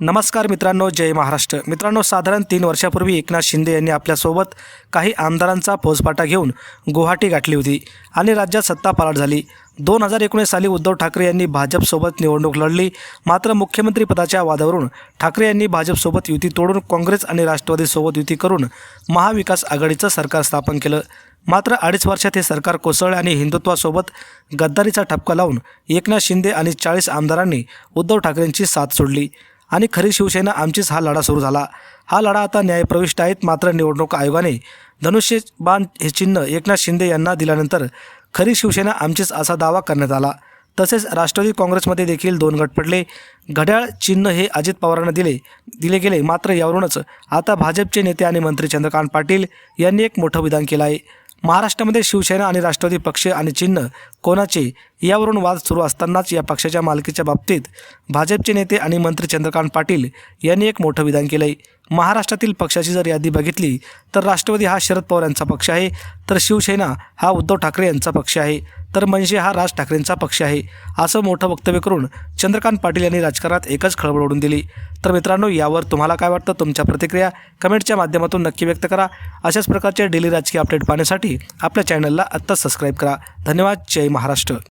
नमस्कार मित्रांनो जय महाराष्ट्र. मित्रांनो साधारण तीन वर्षापूर्वी एकनाथ शिंदे यांनी आपल्यासोबत काही आमदारांचा फौजपाटा घेऊन गुवाहाटी गाठली होती आणि राज्यात सत्ता पालट झाली. दोन हजार एकोणीस साली उद्धव ठाकरे यांनी भाजपसोबत निवडणूक लढली. मात्र मुख्यमंत्रीपदाच्या वादावरून ठाकरे यांनी भाजपसोबत युती तोडून काँग्रेस आणि राष्ट्रवादीसोबत युती करून महाविकास आघाडीचं सरकार स्थापन केलं. मात्र अडीच वर्षात हे सरकार कोसळले आणि हिंदुत्वासोबत गद्दारीचा ठपका लावून एकनाथ शिंदे आणि चाळीस आमदारांनी उद्धव ठाकरेंची साथ सोडली. आणि खरी शिवसेना आमचीच हा लढा सुरू झाला. हा लढा आता न्यायप्रविष्ट आहेत मात्र निवडणूक आयोगाने. धनुष्य बाण हे चिन्ह एकनाथ शिंदे यांना दिल्यानंतर खरी शिवसेना आमचीच असा दावा करण्यात आला. तसेच राष्ट्रवादी काँग्रेसमध्ये देखील दोन गट पडले. घड्याळ चिन्ह हे अजित पवारांना दिले दिले गेले मात्र यावरूनच आता भाजपचे नेते आणि मंत्री चंद्रकांत पाटील यांनी एक मोठं विधान केलं आहे. महाराष्ट्रामध्ये शिवसेना आणि राष्ट्रवादी पक्ष आणि चिन्ह कोणाचे यावरून वाद सुरू असतानाच या पक्षाच्या मालकीच्या बाबतीत भाजपचे नेते आणि मंत्री चंद्रकांत पाटील यांनी एक मोठं विधान केलं आहे महाराष्ट्रातील पक्षाची जर यादी बघितली तर राष्ट्रवादी हा शरद पवार यांचा पक्ष आहे तर शिवसेना हा उद्धव ठाकरे यांचा पक्ष आहे तर मनसे हा राज ठाकरेंचा पक्ष आहे असं मोठं वक्तव्य करून चंद्रकांत पाटील यांनी राजकारणात एकच खळबळ ओढून दिली. तर मित्रांनो यावर तुम्हाला काय वाटतं? तुमच्या प्रतिक्रिया कमेंटच्या माध्यमातून नक्की व्यक्त करा. अशाच प्रकारचे डेली राजकीय अपडेट पाहण्यासाठी आपल्या चॅनलला आत्ताच सबस्क्राईब करा. धन्यवाद. जय महाराष्ट्र.